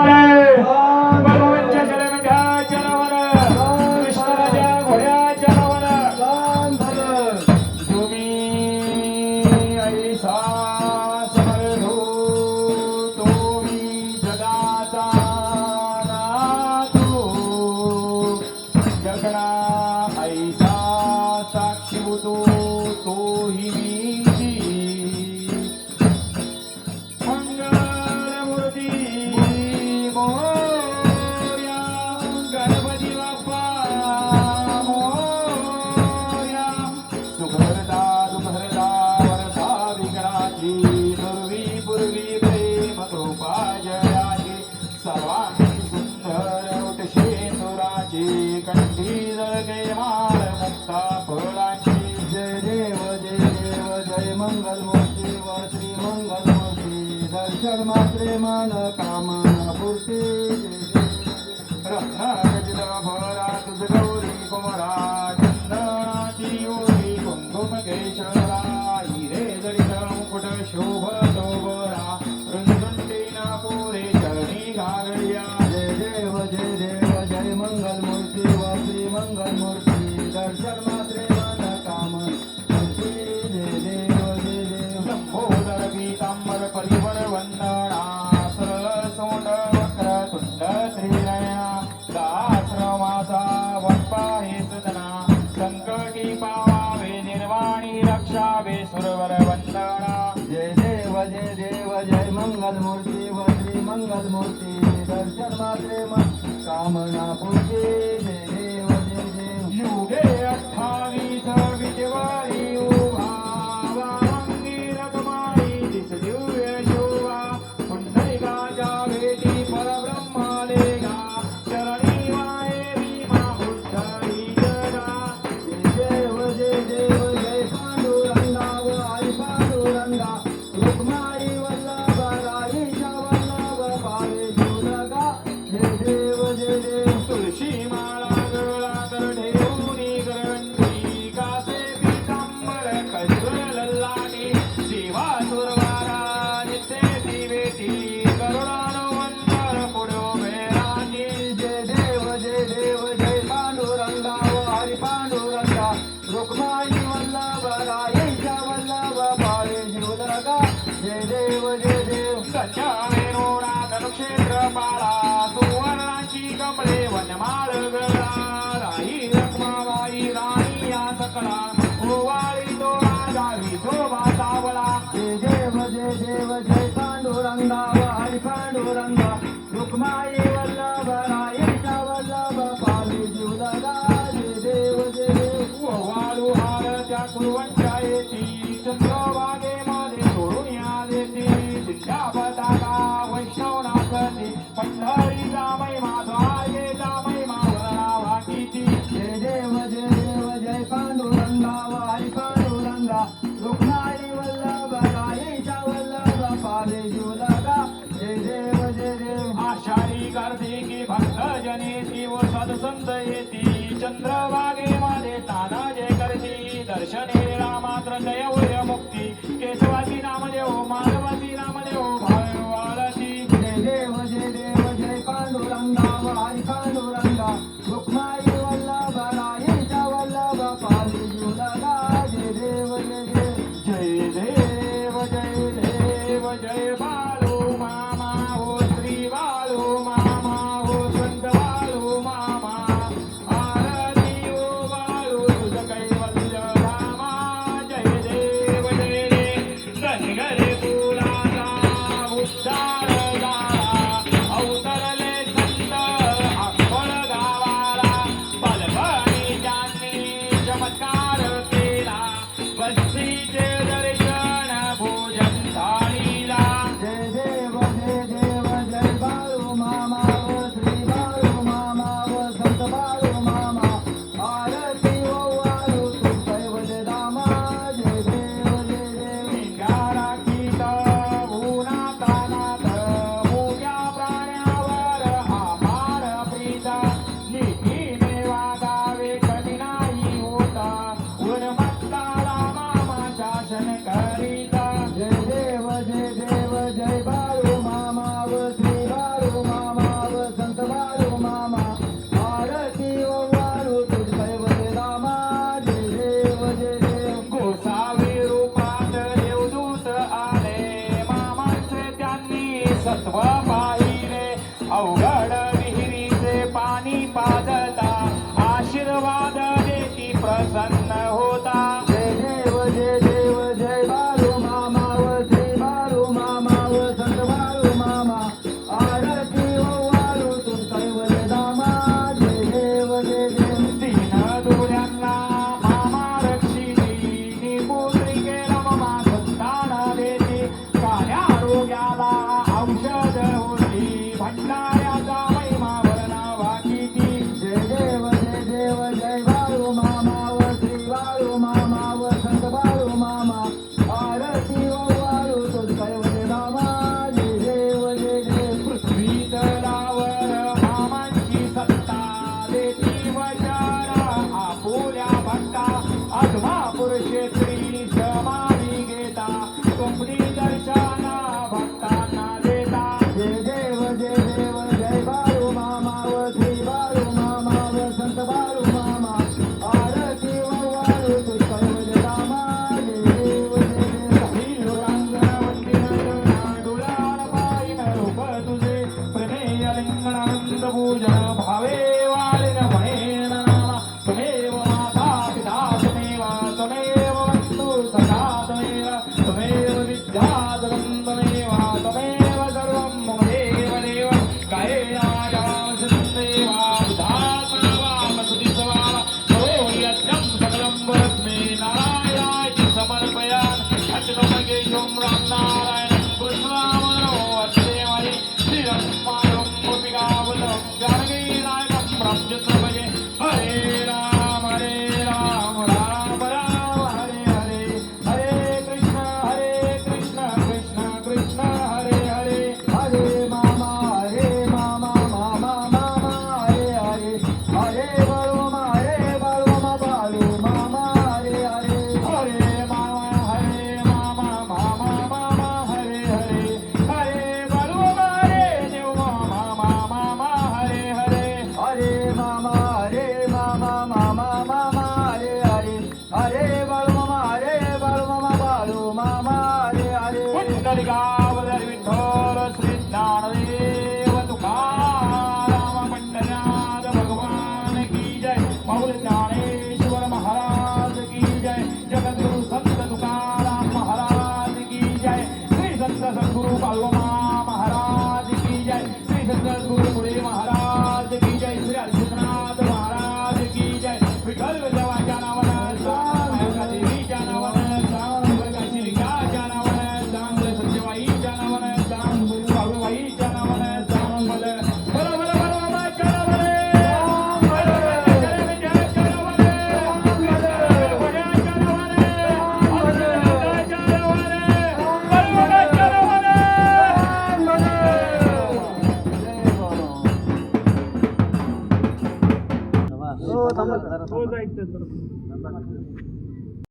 Hare कंदी जळगे माळ मुक्ता फळांची देव जय देव जय मंगल मूर्ती व मात्रे मन कामना पूर्ती रत्ना भरा तुझ गौरी कुमरा रक्षावे सुरवर वंदना जय देव जय देव जय मंगलमूर्ती वज्री मंगलमूर्ती। दर्शन मात्रे मन कामना पूर्ती जय देव जय देव सचवे रोराधन क्षेत्र पाला सुवर्णाची कमले वनमाळ गळा राई रखमाबाई राणी या सकला ओवाळी विचारी करते की भक्त जनेती व सदसंत येती. चंद्रभागे माझे ताना जय करती. दर्शने रामात्र जय yeah, yeah. जय मौल